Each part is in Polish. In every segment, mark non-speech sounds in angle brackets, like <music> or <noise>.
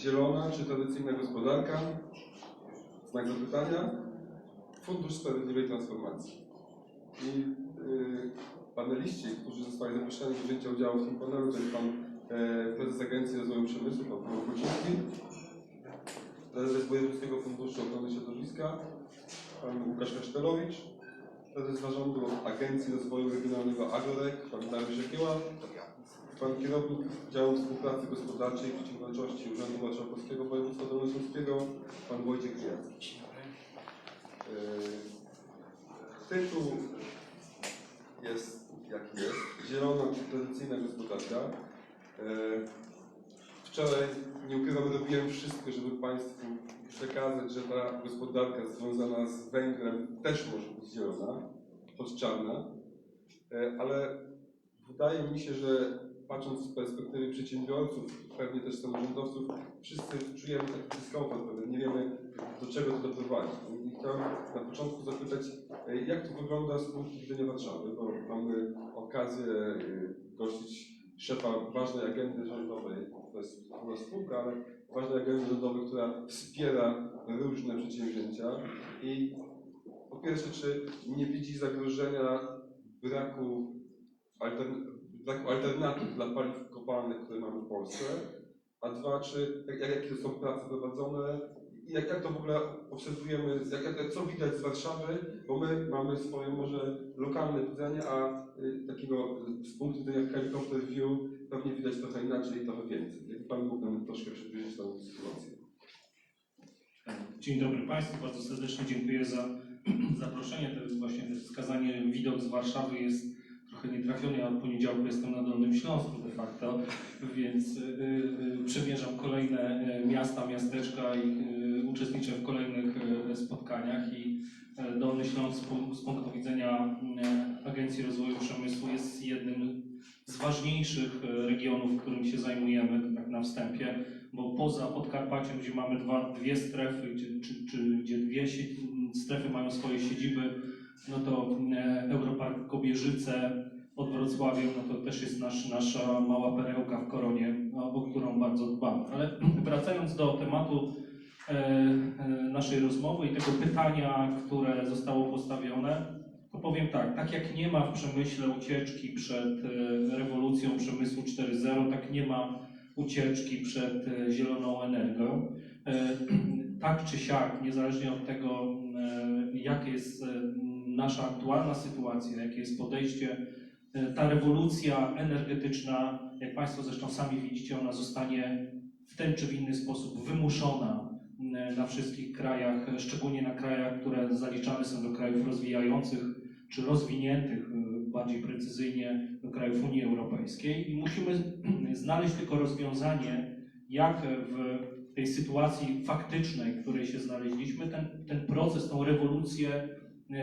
zielona czy tradycyjna gospodarka? Znak zapytania. Fundusz Sprawiedliwej Transformacji. I y, paneliści, którzy zostali zaproszeni do wzięcia udziału w tym panelu, to jest pan e, prezes Agencji Rozwoju Przemysłu, pan Paweł Kuciński, prezes Wojewódzkiego Funduszu Ochrony Środowiska, pan Łukasz Kasztelowicz, prezes zarządu Agencji Rozwoju Regionalnego Agorek, pan Dariusz Jekieła, pan kierownik działu współpracy gospodarczej i przedsiębiorczości Urzędu Marszałkowskiego Województwa Dolnośląskiego, pan Wojciech Gwiazd. Yy, Tytuł jest jaki jest. Zielona czy tradycyjna gospodarka. Yy, Wczoraj, nie ukrywam, robiłem wszystko, żeby Państwu przekazać, że ta gospodarka związana z węglem też może być zielona, choć czarna, Yy, ale wydaje mi się, że patrząc z perspektywy przedsiębiorców, pewnie też samorządowców, wszyscy czujemy taki dyskomfort, pewien, nie wiemy do czego to doprowadzi. I chciałem na początku zapytać, e, jak to wygląda z punktu widzenia Warszawy, bo mamy okazję e, gościć szefa ważnej agendy rządowej, to jest chyba spółka, ale ważnej agendy rządowej, która wspiera różne przedsięwzięcia. I po pierwsze, czy nie widzi zagrożenia braku, braku alternatyw dla paliw kopalnych, które mamy w Polsce, a dwa, czy jak, jak, jakie są prace prowadzone i jak, jak to w ogóle obserwujemy, jak, jak, co widać z Warszawy, bo my mamy swoje może lokalne widzenie, a y, takiego z punktu widzenia helicopter view pewnie widać trochę inaczej i trochę więcej. Jakby Pan mógł nam troszkę przybliżyć tą sytuację. Dzień dobry Państwu, bardzo serdecznie dziękuję za <clears throat> zaproszenie. To jest właśnie wskazanie widok z Warszawy jest trochę nietrafiony. Ja od poniedziałku jestem na Dolnym Śląsku de facto, więc y, y, przemierzam kolejne y, miasta, miasteczka i y, uczestniczę w kolejnych y, spotkaniach i y, Dolny Śląsk z pu- z punktu widzenia y, Agencji Rozwoju Przemysłu jest jednym z ważniejszych y, regionów, którym się zajmujemy, tak na wstępie bo poza Podkarpaciem, gdzie mamy dwa, dwie strefy, gdzie, czy, czy, gdzie dwie strefy mają swoje siedziby, no to Europark Kobierzyce pod Wrocławiem, no to też jest nasz, nasza mała perełka w koronie, o, którą bardzo dbamy. Ale <clears throat> wracając do tematu e, e, naszej rozmowy i tego pytania, które zostało postawione, to powiem tak, tak jak nie ma w przemyśle ucieczki przed e, rewolucją przemysłu 4.0, tak nie ma ucieczki przed zieloną energią. <clears throat> Tak czy siak, niezależnie od tego, jaka jest nasza aktualna sytuacja, jakie jest podejście, ta rewolucja energetyczna, jak Państwo zresztą sami widzicie, ona zostanie w ten czy w inny sposób wymuszona m, na wszystkich krajach, e, szczególnie na krajach, które zaliczane są do krajów rozwijających czy rozwiniętych, e, bardziej precyzyjnie do krajów Unii Europejskiej. I musimy <clears throat> znaleźć tylko rozwiązanie, jak w tej sytuacji faktycznej, w której się znaleźliśmy, ten, ten proces, tą rewolucję e,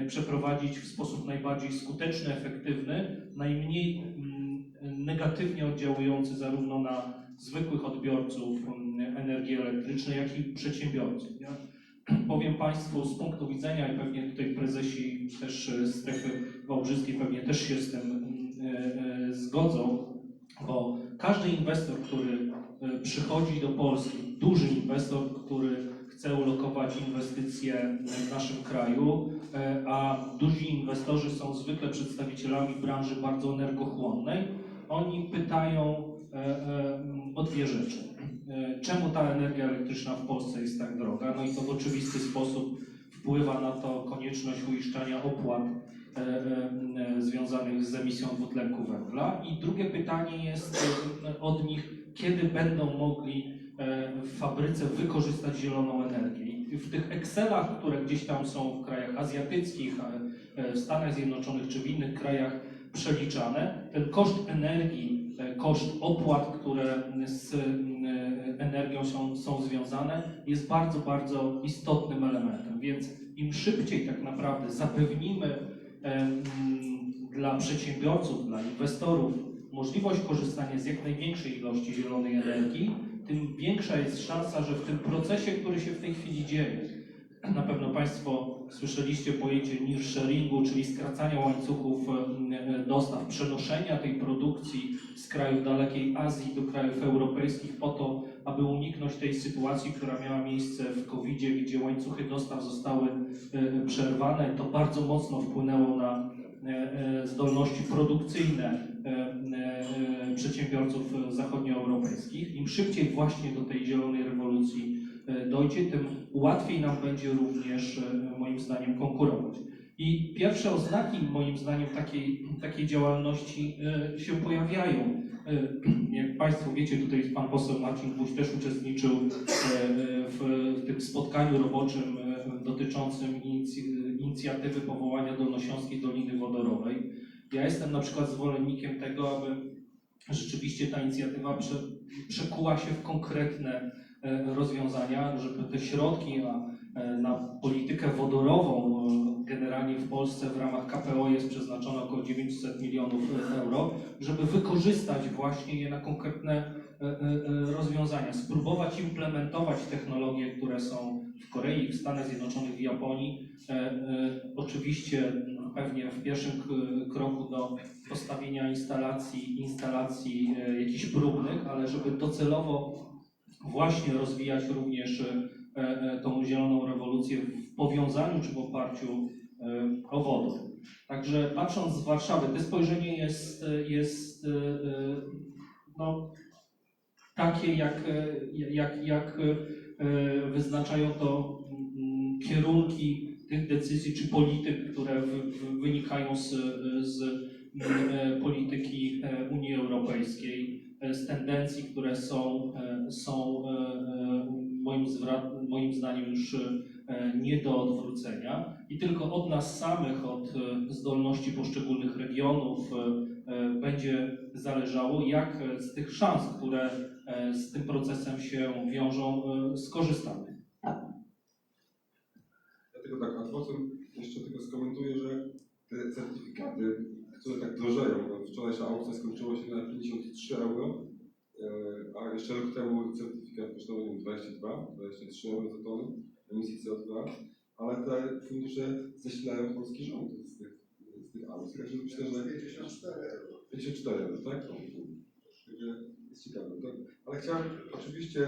przeprowadzić w sposób najbardziej skuteczny, efektywny, najmniej mm, negatywnie oddziałujący zarówno na zwykłych odbiorców mm, energii elektrycznej, jak i przedsiębiorców. Ja powiem Państwu z punktu widzenia, i pewnie tutaj prezesi też e, strefy wałbrzyskiej pewnie też się z tym mm, e, e, zgodzą, bo każdy inwestor, który e, przychodzi do Polski, duży inwestor, który chce ulokować inwestycje w naszym kraju, e, a duzi inwestorzy są zwykle przedstawicielami branży bardzo energochłonnej, oni pytają e, e, o dwie rzeczy. Czemu ta energia elektryczna w Polsce jest tak droga? No i to w oczywisty sposób wpływa na to konieczność uiszczania opłat związanych z emisją dwutlenku węgla. I drugie pytanie jest od nich, kiedy będą mogli w fabryce wykorzystać zieloną energię. W tych Excelach, które gdzieś tam są w krajach azjatyckich, a, e, w Stanach Zjednoczonych czy w innych krajach przeliczane, ten koszt energii, e, koszt opłat, które z e, energią są, są związane, jest bardzo, bardzo istotnym elementem. Więc im szybciej tak naprawdę zapewnimy dla przedsiębiorców, dla inwestorów możliwość korzystania z jak największej ilości zielonej energii, tym większa jest szansa, że w tym procesie, który się w tej chwili dzieje, <clears throat> na pewno Państwo słyszeliście pojęcie nearshoringu, czyli skracania łańcuchów dostaw, przenoszenia tej produkcji z krajów dalekiej Azji do krajów europejskich po to, aby uniknąć tej sytuacji, która miała miejsce w COVID-zie, gdzie łańcuchy dostaw zostały przerwane. To bardzo mocno wpłynęło na e, e, zdolności produkcyjne przedsiębiorców zachodnioeuropejskich. Im szybciej właśnie do tej zielonej rewolucji e, dojdzie, tym łatwiej nam będzie również, e, moim zdaniem, konkurować. I pierwsze oznaki, moim zdaniem, takiej, takiej działalności e, się pojawiają. E, Jak Państwo wiecie, tutaj pan poseł Marcin Gwóźdź też uczestniczył e, w, tym spotkaniu roboczym e, dotyczącym inicjatywy powołania Dolnośląskiej Doliny Wodorowej. Ja jestem na przykład zwolennikiem tego, aby rzeczywiście ta inicjatywa prze, przekuła się w konkretne e, rozwiązania, żeby te środki na, e, na politykę wodorową e, generalnie w Polsce w ramach KPO jest przeznaczone około 900 milionów euro, żeby wykorzystać właśnie je na konkretne rozwiązania, spróbować implementować technologie, które są w Korei, w Stanach Zjednoczonych, w Japonii. E, e, Oczywiście no, pewnie w pierwszym kroku do postawienia instalacji, instalacji e, jakichś próbnych, ale żeby docelowo właśnie rozwijać również tą zieloną rewolucję w powiązaniu czy w oparciu o wodę. Także patrząc z Warszawy, to spojrzenie jest, jest no, takie, jak, jak, jak wyznaczają to mm, kierunki tych decyzji czy polityk, które wynikają z, z mm, e, polityki e, Unii Europejskiej, e, z tendencji, które są, e, są e, e, moim, moim zdaniem już e, nie do odwrócenia i tylko od nas samych, od e, zdolności poszczególnych regionów e, e, będzie zależało, jak e, z tych szans, które e, z tym procesem się wiążą, e, skorzystamy. Dlatego tak, a potem jeszcze tylko skomentuję, że te certyfikaty, które tak drożeją, wczorajsza aukcja skończyła się na 53 euro, e, a jeszcze rok temu certyfikat kosztował nie wiem, 22, 23 euro za tonę emisji CO2, ale te fundusze zasilają polski rząd z tych, z tych aukcji, także myślę, że 54 euro, tak? Także jest ciekawe. To, ale chciałem, oczywiście,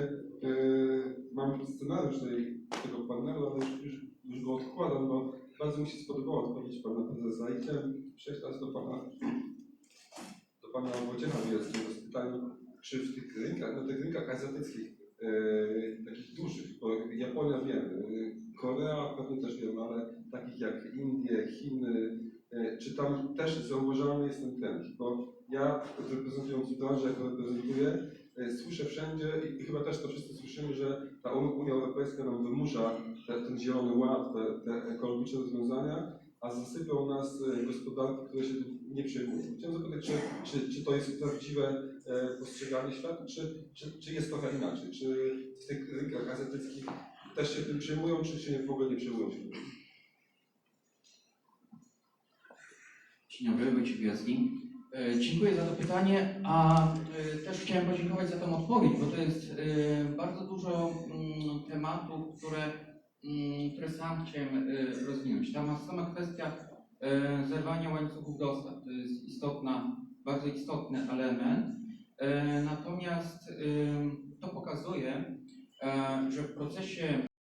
yy, mam scenariusz tej, tego panelu, ale już, już, już go odkładam, bo bardzo mi się spodobała odpowiedź pana prezesa i chciałem przejść teraz do pana, do pana Wojciecha Bielskiego z pytaniem, czy w tych rynkach, na tych rynkach azjatyckich, yy, takich dużych, bo Japonia wiemy, yy, Korea pewnie też wiemy, ale takich jak Indie, Chiny, yy, czy tam też zauważalny jest ten trend, bo ja reprezentując branżę, jaką reprezentuję, e, słyszę wszędzie i, chyba też to wszyscy słyszymy, że ta Un- Unia Europejska nam wymusza te, ten zielony ład, te, te ekologiczne rozwiązania, a zasypią nas e, gospodarki, które się nie przejmują. Chciałem zapytać, czy, czy, czy to jest prawdziwe e, postrzeganie świata, czy, czy, czy jest trochę inaczej? Czy w tych rynkach azjatyckich też się tym przejmują, czy się w ogóle nie przejmują się tym? Dzień dobry, Wojciech Wielski. E, Dziękuję za to pytanie, a e, też chciałem podziękować za tą odpowiedź, bo to jest e, bardzo dużo mm, tematów, które, mm, które sam chciałem e, rozwinąć. Ta sama kwestia e, zerwania łańcuchów dostaw to jest istotna, bardzo istotny element. E, Natomiast to pokazuje, e, że w procesie